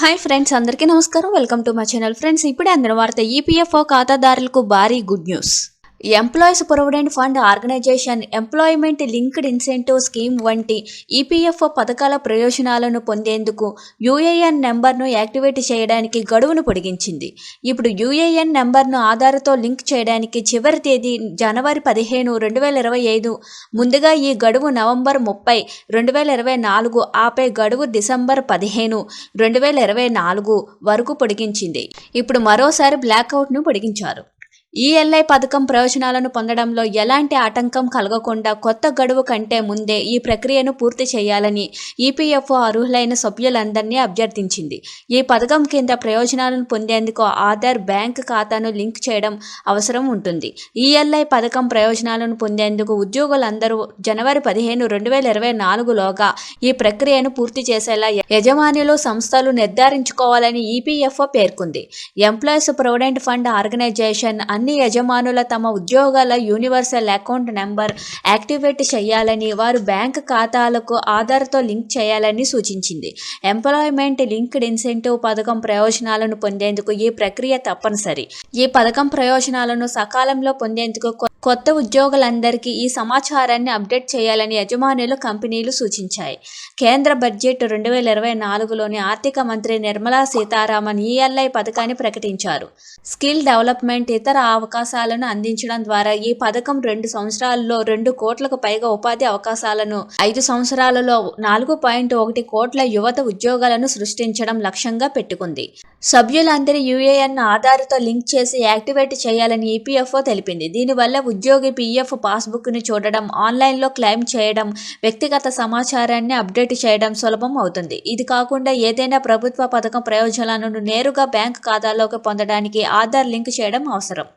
Hi friends అందరికీ నమస్కారం. Welcome to my channel. Friends ఇప్పుడే అందిన వార్త ఈపీఎఫ్ఓ ఖాతాదారులకు భారీ good news. Employees provident fund organisation employment linked incentive scheme వంటి ఈపీఎఫ్ఓ పథకాల ప్రయోజనాలను పొందేందుకు యూఏఎన్ నెంబర్ను యాక్టివేట్ చేయడానికి గడువును పొడిగించింది. ఇప్పుడు యూఏఎన్ నెంబర్ను ఆధార్తో లింక్ చేయడానికి చివరి తేదీ జనవరి పదిహేను రెండు వేల ఇరవై ఐదు. ముందుగా ఈ గడువు నవంబర్ ముప్పై రెండు వేల ఇరవై నాలుగు ఆపై గడువు డిసెంబర్ పదిహేను రెండు వేల ఇరవై నాలుగు వరకు పొడిగించింది. ఇప్పుడు మరోసారి బ్లాక్అవుట్ను పొడిగించారు. ఈఎల్ఐ పథకం ప్రయోజనాలను పొందడంలో ఎలాంటి ఆటంకం కలగకుండా కొత్త గడువు కంటే ముందే ఈ ప్రక్రియను పూర్తి చేయాలని ఈపీఎఫ్ఓ అర్హులైన సభ్యులందరినీ అభ్యర్థించింది. ఈ పథకం కింద ప్రయోజనాలను పొందేందుకు ఆధార్ బ్యాంక్ ఖాతాను లింక్ చేయడం అవసరం ఉంటుంది. ఈఎల్ఐ పథకం ప్రయోజనాలను పొందేందుకు ఉద్యోగులందరూ జనవరి పదిహేను రెండు వేల ఇరవై నాలుగులోగా ఈ ప్రక్రియను పూర్తి చేసేలా యజమానులు సంస్థలు నిర్ధారించుకోవాలని ఈపీఎఫ్ఓ పేర్కొంది. ఎంప్లాయీస్ ప్రొవిడెంట్ ఫండ్ ఆర్గనైజేషన్ అన్ని యజమానుల తమ ఉద్యోగాల యూనివర్సల్ అకౌంట్ నెంబర్ యాక్టివేట్ చేయాలని వారు బ్యాంక్ ఖాతాలకు ఆధార్తో లింక్ చేయాలని సూచించింది. ఎంప్లాయ్మెంట్ లింక్డ్ ఇన్సెంటివ్ పథకం ప్రయోజనాలను పొందేందుకు ఈ ప్రక్రియ తప్పనిసరి. ఈ పథకం ప్రయోజనాలను సకాలంలో పొందేందుకు కొత్త ఉద్యోగులందరికీ ఈ సమాచారాన్ని అప్డేట్ చేయాలని యజమానులు కంపెనీలు సూచించాయి. కేంద్ర బడ్జెట్ రెండు వేల ఇరవై నాలుగులోని ఆర్థిక మంత్రి నిర్మలా సీతారామన్ ఈఎల్ఐ పథకాన్ని ప్రకటించారు. స్కిల్ డెవలప్మెంట్ ఇతర అవకాశాలను అందించడం ద్వారా ఈ పథకం రెండు సంవత్సరాల్లో రెండు కోట్లకు పైగా ఉపాధి అవకాశాలను ఐదు సంవత్సరాలలో నాలుగు పాయింట్ ఒకటి కోట్ల యువత ఉద్యోగాలను సృష్టించడం లక్ష్యంగా పెట్టుకుంది. సభ్యులందరి యూఏఎన్ ఆధార్తో లింక్ చేసి యాక్టివేట్ చేయాలని ఈపీఎఫ్ఓ తెలిపింది. దీనివల్ల ఉద్యోగి పీఎఫ్ పాస్బుక్ని చూడడం ఆన్లైన్లో క్లెయిమ్ చేయడం వ్యక్తిగత సమాచారాన్ని అప్డేట్ చేయడం సులభం అవుతుంది. ఇది కాకుండా ఏదైనా ప్రభుత్వ పథకం ప్రయోజనాలను నేరుగా బ్యాంక్ ఖాతాలోకి పొందడానికి ఆధార్ లింక్ చేయడం అవసరం.